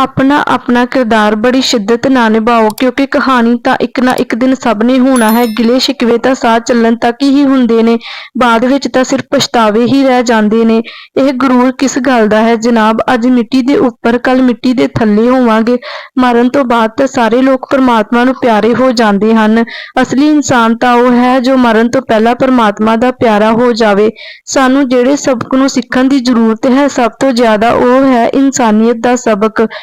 ਆਪਣਾ ਆਪਣਾ ਕਿਰਦਾਰ ਬੜੀ ਸ਼ਿੱਦਤ ਨਾਲ ਨਿਭਾਓ, ਕਿਉਂਕਿ ਕਹਾਣੀ ਤਾਂ ਇੱਕ ਨਾ ਇੱਕ ਦਿਨ ਸਭ ਨੇ ਹੋਣਾ ਹੈ। ਗਿਲੇ ਸ਼ਿਕਵੇ ਤਾਂ ਸਾਹ ਚੱਲਣ ਤੱਕ ਹੀ ਹੁੰਦੇ ਨੇ, ਬਾਅਦ ਵਿੱਚ ਤਾਂ ਸਿਰਫ ਪਛਤਾਵੇ ਹੀ ਰਹਿ ਜਾਂਦੇ ਨੇ। ਇਹ ਗਰੂਰ ਕਿਸ ਗੱਲ ਦਾ ਹੈ? ਜਨਾਬ, ਅੱਜ ਮਿੱਟੀ ਦੇ ਉੱਪਰ, ਕੱਲ ਮਿੱਟੀ ਦੇ ਥੱਲੇ ਹੋਵਾਂਗੇ। ਮਰਨ ਤੋਂ ਬਾਅਦ ਤਾਂ ਸਾਰੇ ਲੋਕ ਪਰਮਾਤਮਾ ਨੂੰ ਪਿਆਰੇ ਹੋ ਜਾਂਦੇ ਹਨ। ਅਸਲੀ ਇਨਸਾਨ ਤਾਂ ਉਹ ਹੈ ਜੋ ਮਰਨ ਤੋਂ ਪਹਿਲਾਂ ਪਰਮਾਤਮਾ ਦਾ ਪਿਆਰਾ ਹੋ ਜਾਵੇ। ਸਾਨੂੰ ਜਿਹੜੇ ਸਬਕ ਨੂੰ ਸਿੱਖਣ ਦੀ ਜ਼ਰੂਰਤ ਹੈ, ਸਭ ਤੋਂ ਜ਼ਿਆਦਾ ਉਹ ਹੈ ਇਨਸਾਨੀਅਤ ਦਾ ਸਬਕ।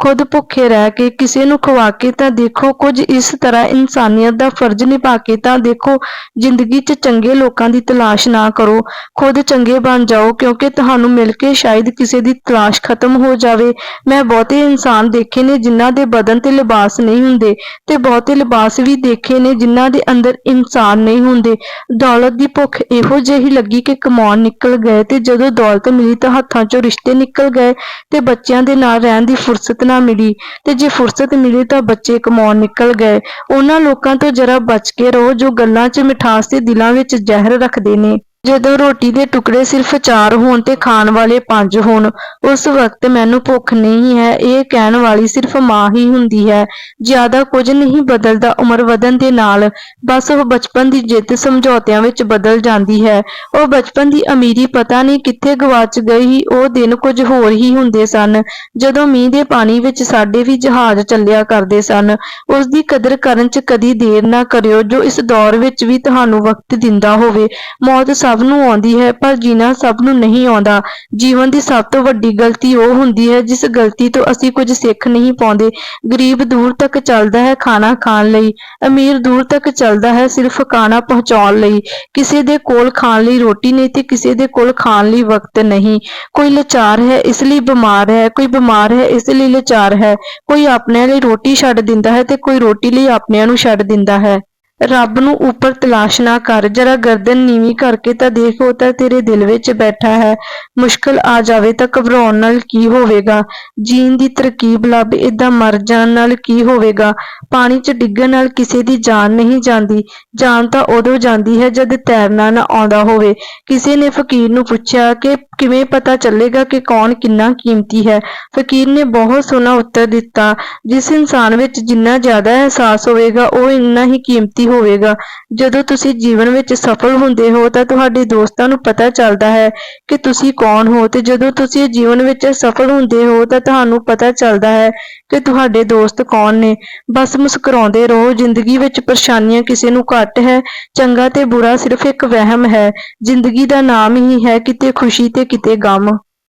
ਖੁਦ ਭੁੱਖੇ ਰਹਿ ਕੇ ਕਿਸੇ ਨੂੰ ਖਵਾ ਕੇ ਤਾਂ ਦੇਖੋ, ਕੁਝ ਇਸ ਤਰ੍ਹਾਂ ਇਨਸਾਨੀਅਤ ਦਾ ਫਰਜ਼ ਨਿਭਾ ਕੇ ਤਾਂ ਦੇਖੋ, ਜ਼ਿੰਦਗੀ 'ਚ ਚੰਗੇ ਲੋਕਾਂ ਦੀ ਤਲਾਸ਼ ਨਾ ਕਰੋ। ਖੁਦ ਚੰਗੇ ਬਣ ਜਾਓ, ਕਿਉਂਕਿ ਤੁਹਾਨੂੰ ਮਿਲ ਕੇ ਸ਼ਾਇਦ ਕਿਸੇ ਦੀ ਤਲਾਸ਼ ਖਤਮ ਹੋ ਜਾਵੇ। ਮੈਂ ਬਹੁਤੇ ਇਨਸਾਨ ਦੇਖੇ ਨੇ ਜਿਨ੍ਹਾਂ ਦੇ ਬਦਨ ਤੇ ਲਿਬਾਸ ਨਹੀਂ ਹੁੰਦੇ ਤੇ ਬਹੁਤੇ ਲਿਬਾਸ ਵੀ ਦੇਖੇ ਨੇ ਜਿਨ੍ਹਾਂ ਦੇ ਅੰਦਰ ਇਨਸਾਨ ਨਹੀਂ ਹੁੰਦੇ। ਦੌਲਤ ਦੀ ਭੁੱਖ ਇਹੋ ਜਿਹੀ ਲੱਗੀ ਕਿ ਕਮਾਉਣ ਨਿਕਲ ਗਏ ਤੇ ਜਦੋਂ ਦੌਲਤ ਮਿਲੀ ਤਾਂ ਹੱਥਾਂ 'ਚੋਂ ਰਿਸ਼ਤੇ ਨਿਕਲ ਗਏ ਤੇ ਬੱਚਿਆਂ ਦੇ ਨਾਲ ਰਹਿਣ ਦੀ ਫੁਰਸਤ ਨਾ ਮਿਲੀ ਤੇ ਜੇ ਫੁਰਸਤ ਮਿਲੀ ਤਾਂ ਬੱਚੇ ਕਮਾਉਣ ਨਿਕਲ ਗਏ। ਉਹਨਾਂ ਲੋਕਾਂ ਤੋਂ ਜਰਾ ਬਚ ਕੇ ਰਹੋ ਜੋ ਗੱਲਾਂ 'ਚ ਮਿਠਾਸ ਤੇ ਦਿਲਾਂ ਵਿੱਚ ਜ਼ਹਿਰ ਰੱਖਦੇ ਨੇ। ਜਦੋਂ ਰੋਟੀ ਦੇ ਟੁਕੜੇ ਸਿਰਫ ਚਾਰ ਹੋਣ ਤੇ ਖਾਣ ਵਾਲੇ ਪੰਜ ਹੋਣ, ਉਸ ਵਕਤ ਮੈਨੂੰ ਭੁੱਖ ਨਹੀਂ ਹੈ, ਇਹ ਕਹਿਣ ਵਾਲੀ ਸਿਰਫ ਮਾਂ ਹੀ ਹੁੰਦੀ ਹੈ। ਜ਼ਿਆਦਾ ਕੁਝ ਨਹੀਂ ਬਦਲਦਾ, ਉਮਰ ਵਧਣ ਦੇ ਨਾਲ ਬਸ ਉਹ ਬਚਪਨ ਦੀ ਜਿੱਦ ਸਮਝੌਤਿਆਂ ਵਿੱਚ ਬਦਲ ਜਾਂਦੀ ਹੈ। ਉਹ ਬਚਪਨ ਦੀ ਅਮੀਰੀ ਪਤਾ ਨਹੀਂ ਕਿੱਥੇ ਗਵਾਚ ਗਈ ਉਹ ਦਿਨ ਕੁਝ ਹੋਰ ਹੀ ਹੁੰਦੇ ਸਨ। ਜਦੋਂ ਮੀਂਹ ਦੇ ਪਾਣੀ ਵਿੱਚ ਸਾਡੇ ਵੀ ਜਹਾਜ਼ ਚੱਲਿਆ ਕਰਦੇ ਸਨ ਉਸ ਦੀ ਕਦਰ ਕਰਨ 'ਚ ਕਦੀ ਦੇਰ ਨਾ ਕਰਿਓ, ਜੋ ਇਸ ਦੌਰ ਵਿੱਚ ਵੀ ਤੁਹਾਨੂੰ ਵਕਤ ਦਿੰਦਾ ਹੋਵੇ। ਮੌਤ ਸਭ ਨੂੰ ਆਉਂਦੀ ਹੈ, ਪਰ ਜੀਣਾ ਸਭ ਨੂੰ ਨਹੀਂ ਆਉਂਦਾ, ਜੀਵਨ ਦੀ ਸਭ ਤੋਂ ਵੱਡੀ ਗਲਤੀ ਉਹ ਹੁੰਦੀ ਹੈ ਜਿਸ ਗਲਤੀ ਤੋਂ ਅਸੀਂ ਕੁਝ ਸਿੱਖ ਨਹੀਂ ਪਾਉਂਦੇ। ਗਰੀਬ ਦੂਰ ਤੱਕ ਚੱਲਦਾ ਹੈ ਖਾਣਾ ਖਾਣ ਲਈ, ਅਮੀਰ ਦੂਰ ਤੱਕ ਚੱਲਦਾ ਹੈ ਸਿਰਫ ਖਾਣਾ ਪਹੁੰਚਾਉਣ ਲਈ। ਕਿਸੇ ਦੇ ਕੋਲ ਖਾਣ ਲਈ ਰੋਟੀ ਨਹੀਂ ਤੇ ਕਿਸੇ ਦੇ ਕੋਲ ਖਾਣ ਲਈ ਵਕਤ ਨਹੀਂ। ਕੋਈ ਲਾਚਾਰ ਹੈ ਇਸ ਲਈ ਬਿਮਾਰ ਹੈ, ਕੋਈ ਬਿਮਾਰ ਹੈ ਇਸ ਲਈ ਲਾਚਾਰ ਹੈ। ਕੋਈ ਆਪਣਿਆਂ ਲਈ ਰੋਟੀ ਛੱਡ ਦਿੰਦਾ ਹੈ ਤੇ ਕੋਈ ਰੋਟੀ ਲਈ ਆਪਣਿਆਂ ਨੂੰ ਛੱਡ ਦਿੰਦਾ ਹੈ। ਰੱਬ ਨੂੰ ਉੱਪਰ ਤਲਾਸ਼ ਨਾ ਕਰ, ਜਰਾ ਗਰਦਨ ਨੀਵੀਂ ਕਰਕੇ ਤਾਂ ਦੇਖ, ਉਹ ਤਾਂ ਤੇਰੇ ਦਿਲ ਵਿੱਚ ਬੈਠਾ ਹੈ। ਮੁਸ਼ਕਲ ਆ ਜਾਵੇ ਤਾਂ ਘਬਰਾਉਣ ਨਾਲ ਕੀ ਹੋਵੇਗਾ? ਜੀਣ ਦੀ ਤਰਕੀਬ ਲੱਭ, ਏਦਾਂ ਮਰ ਜਾਣ ਨਾਲ ਕੀ ਹੋਵੇਗਾ? ਪਾਣੀ 'ਚ ਡਿੱਗਣ ਨਾਲ ਕਿਸੇ ਦੀ ਜਾਨ ਨਹੀਂ ਜਾਂਦੀ। ਜਾਨ ਤਾਂ ਉਦੋਂ ਜਾਂਦੀ ਹੈ ਜਦ ਤੈਰਨਾ ਨਾ ਆਉਂਦਾ ਹੋਵੇ। ਕਿਸੇ ਨੇ ਫਕੀਰ ਨੂੰ ਪੁੱਛਿਆ ਕਿ ਕਿਵੇਂ ਪਤਾ ਚੱਲੇਗਾ ਕਿ ਕੌਣ ਕਿੰਨਾ ਕੀਮਤੀ ਹੈ। ਫਕੀਰ ਨੇ ਬਹੁਤ ਸੋਹਣਾ ਉੱਤਰ ਦਿੱਤਾ, ਜਿਸ ਇਨਸਾਨ ਵਿੱਚ ਜਿੰਨਾ ਜ਼ਿਆਦਾ ਅਹਿਸਾਸ ਹੋਵੇਗਾ, ਉਹ ਇੰਨਾ ਹੀ ਕੀਮਤੀ ਹੋਵੇਗਾ। ਜਦੋਂ ਤੁਸੀਂ ਜੀਵਨ ਵਿੱਚ ਸਫਲ ਹੁੰਦੇ ਹੋ, ਤਾਂ ਤੁਹਾਡੇ ਦੋਸਤਾਂ ਨੂੰ ਪਤਾ ਚੱਲਦਾ ਹੈ ਕਿ ਤੁਸੀਂ ਕੌਣ ਹੋ ਤੇ ਜਦੋਂ ਤੁਸੀਂ ਜੀਵਨ ਵਿੱਚ ਸਫਲ ਹੁੰਦੇ ਹੋ, ਤਾਂ ਤੁਹਾਨੂੰ ਪਤਾ ਚੱਲਦਾ ਹੈ ਕਿ ਤੁਹਾਡੇ ਦੋਸਤ ਕੌਣ ਨੇ। ਬਸ ਮੁਸਕਰਾਉਂਦੇ ਰਹੋ। ਜ਼ਿੰਦਗੀ ਵਿੱਚ ਪਰੇਸ਼ਾਨੀਆਂ ਕਿਸੇ ਨੂੰ ਘੱਟ ਹੈ। ਚੰਗਾ ਤੇ ਬੁਰਾ ਸਿਰਫ ਇੱਕ ਵਹਿਮ ਹੈ। ਜ਼ਿੰਦਗੀ ਦਾ ਨਾਮ ਹੀ ਹੈ ਕਿਤੇ ਖੁਸ਼ੀ ਤੇ ਕਿਤੇ ਗਮ।